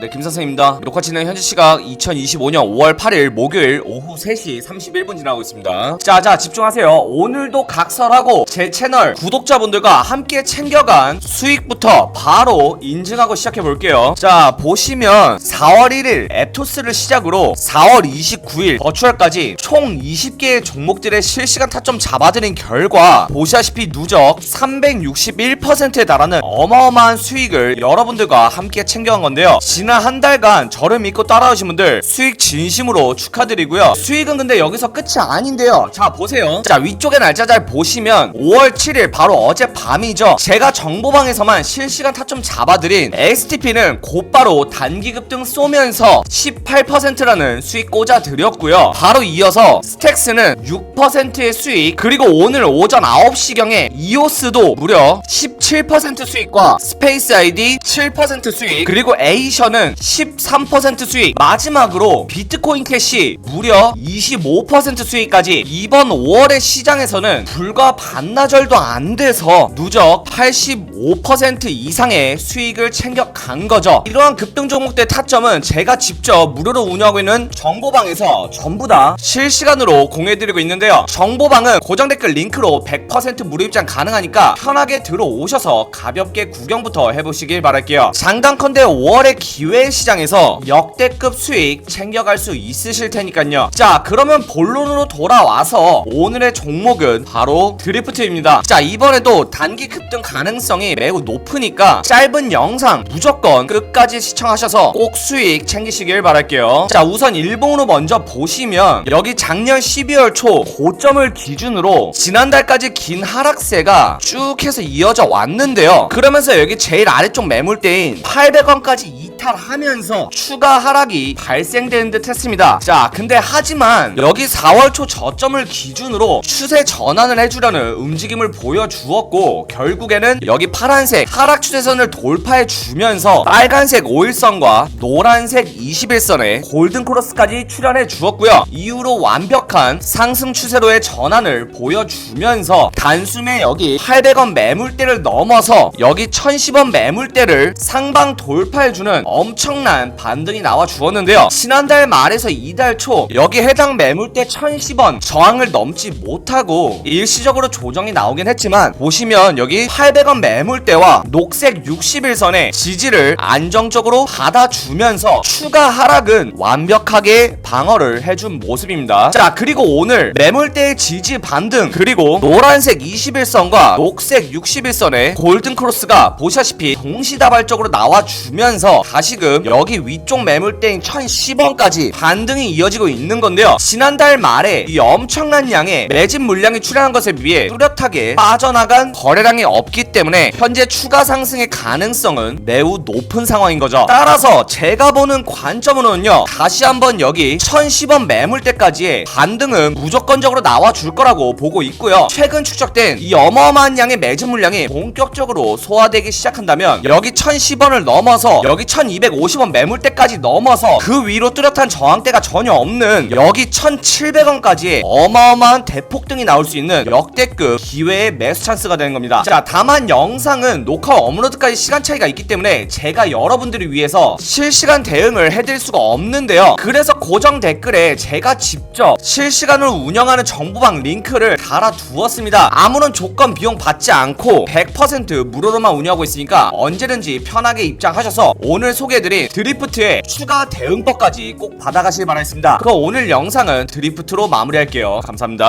네, 김선생입니다. 녹화 진행 현재 시각 2025년 5월 8일 목요일 오후 3시 31분 지나고 있습니다. 자, 자, 집중하세요. 오늘도 각설하고 제 채널 구독자분들과 함께 챙겨간 수익부터 바로 인증하고 시작해 볼게요. 자, 보시면 4월 1일 에토스를 시작으로 4월 29일 버추얼까지 총 20개의 종목들의 실시간 타점 잡아드린 결과 보시다시피 누적 361%에 달하는 어마어마한 수익을 여러분들과 함께 챙겨간 건데요. 지난 한 달간 저를 믿고 따라오신 분들 수익 진심으로 축하드리고요. 수익은 근데 여기서 끝이 아닌데요. 자 보세요. 자 위쪽에 날짜 잘 보시면 5월 7일 바로 어제 밤이죠. 제가 정보방에서만 실시간 타점 잡아드린 XTP는 곧바로 단기 급 등 쏘면서 18%라는 수익 꽂아드렸고요. 바로 이어서 스택스는 6%의 수익 그리고 오늘 오전 9시경에 이오스도 무려 17% 수익과 스페이스 아이디 7% 수익 그리고 에이션은 13% 수익 마지막으로 비트코인 캐시 무려 25% 수익까지 이번 5월의 시장에서는 불과 반나절도 안 돼서 누적 85% 이상의 수익을 챙겨간 거죠. 이러한 급등 종목들 타점은 제가 직접 무료로 운영하고 있는 정보방에서 전부 다 실시간으로 공유해드리고 있는데요. 정보방은 고정 댓글 링크로 100% 무료 입장 가능하니까 편하게 들어오셔서 가볍게 구경부터 해보시길 바랄게요. 장단컨대 5월의 기회 시장에서 역대급 수익 챙겨갈 수 있으실 테니까요. 자 그러면 본론으로 돌아와서 오늘의 종목은 바로 드리프트입니다. 자 이번에도 단기 급등 가능성이 매우 높으니까 짧은 영상 무조건 끝까지 시청하셔서 꼭 수익 챙기시길 바랄게요. 자 우선 일봉으로 먼저 보시면 여기 작년 12월 초 고점을 기준으로 지난달까지 긴 하락세가 쭉 해서 이어져 왔는데요. 그러면서 여기 제일 아래쪽 매물대인 800원까지 이탈하면서 추가 하락이 발생되는 듯 했습니다. 자 근데 하지만 여기 4월 초 저점을 기준으로 추세 전환을 해주려는 움직임을 보여주었고 결국에는 여기 파란색 하락 추세선을 도입해 주면서 빨간색 5일선과 노란색 21선의 골든 크로스까지 출현해 주었고요. 이후로 완벽한 상승 추세로의 전환을 보여주면서 단숨에 여기 800원 매물대를 넘어서 여기 1010원 매물대를 상방 돌파해주는 엄청난 반등이 나와 주었는데요. 지난달 말에서 이달 초 여기 해당 매물대 1010원 저항을 넘지 못하고 일시적으로 조정이 나오긴 했지만 보시면 여기 800원 매물대와 녹색 61선의 지지를 안정적으로 받아주면서 추가 하락은 완벽하게 방어를 해준 모습입니다. 자 그리고 오늘 매물대의 지지 반등 그리고 노란색 21선과 녹색 61선의 골든 크로스가 보시다시피 동시다발적으로 나와주면서 다시금 여기 위쪽 매물대인 1010원까지 반등이 이어지고 있는 건데요. 지난달 말에 이 엄청난 양의 매집 물량이 출현한 것에 비해 뚜렷하게 빠져나간 거래량이 없기 때문에 현재 추가 상승의 가능성은 매우 높은 상황인 거죠. 따라서 제가 보는 관점으로는요 다시 한번 여기 1010원 매물대까지의 반등은 무조건적으로 나와줄 거라고 보고 있고요. 최근 축적된 이 어마어마한 양의 매집 물량이 본격적으로 소화되기 시작한다면 여기 1010원을 넘어서 여기 1250원 매물대까지 넘어서 그 위로 뚜렷한 저항대가 전혀 없는 여기 1700원까지의 어마어마한 대폭등이 나올 수 있는 역대급 기회의 매수 찬스가 되는 겁니다. 자 다만 영상은 녹화 업로드까지 시간 차이가 있기 때문에 제가 여러분들을 위해서 실시간 대응을 해드릴 수가 없는데요. 그래서 고정 댓글에 제가 직접 실시간으로 운영하는 정보방 링크를 달아두었습니다. 아무런 조건 비용 받지 않고 100% 무료로만 운영하고 있으니까 언제든지 편하게 입장하셔서 오늘 소개해드린 드리프트의 추가 대응법까지 꼭 받아가길 바라겠습니다. 그럼 오늘 영상은 드리프트로 마무리할게요. 감사합니다